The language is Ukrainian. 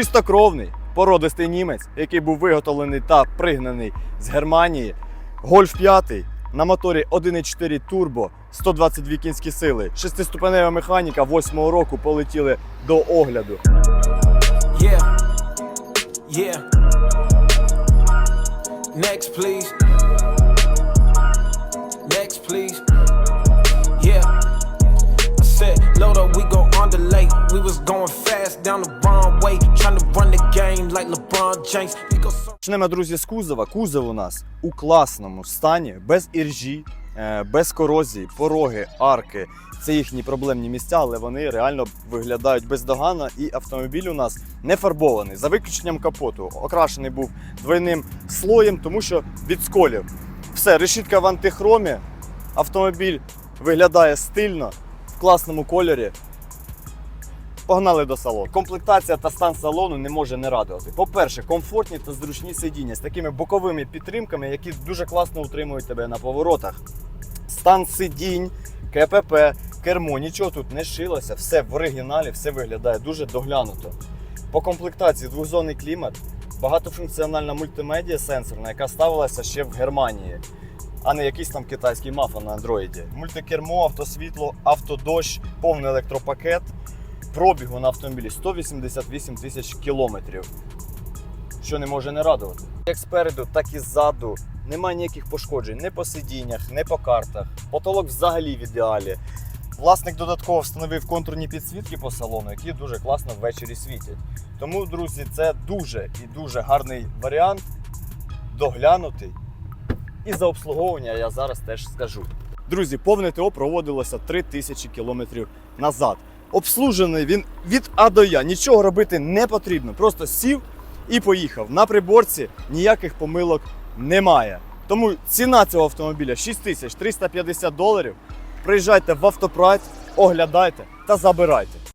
Чистокровний породистий німець, який був виготовлений та пригнаний з Германії. Гольф 5 на моторі 1.4 турбо, 122 кінські сили, шестиступенева механіка 8-го року полетіли до огляду. Yeah. Yeah. Next, please. Next, please. Yeah. I said, load up, we go on lake. We was going fast down the way. Trying to run the game like LeBron James. Почнемо, друзі, з кузова. Кузов у нас у класному стані, без іржі, е, без корозії, пороги, арки. Це їхні проблемні місця, але вони реально виглядають бездоганно. І автомобіль у нас не фарбований. За виключенням капоту. Окрашений був двойним слоєм, тому що від сколів. Все, решітка в антихромі. Автомобіль виглядає стильно, в класному кольорі. Погнали до салону. Комплектація та стан салону не може не радувати. По-перше, комфортні та зручні сидіння з такими боковими підтримками, які дуже класно утримують тебе на поворотах. Стан сидінь, КПП, кермо, нічого тут не шилося, все в оригіналі, все виглядає дуже доглянуто. По комплектації двохзонний клімат, багатофункціональна мультимедіа сенсорна, яка ставилася ще в Германії, а не якийсь там китайський мафа на андроїді. Мультикермо, автосвітло, автодощ, повний електропакет. Пробігу на автомобілі 188 тисяч кілометрів. Що не може не радувати. Як спереду, так і ззаду. Немає ніяких пошкоджень ні по сидіннях, ні по картах. Потолок взагалі в ідеалі. Власник додатково встановив контурні підсвітки по салону, які дуже класно ввечері світять. Тому, друзі, це дуже і дуже гарний варіант, доглянутий. І за обслуговування я зараз теж скажу. Друзі, повне ТО проводилося 3000 кілометрів назад. Обслужений він від А до Я. Нічого робити не потрібно. Просто сів і поїхав. На приборці ніяких помилок немає. Тому ціна цього автомобіля 6350 доларів. Приїжджайте в автопрайс, оглядайте та забирайте.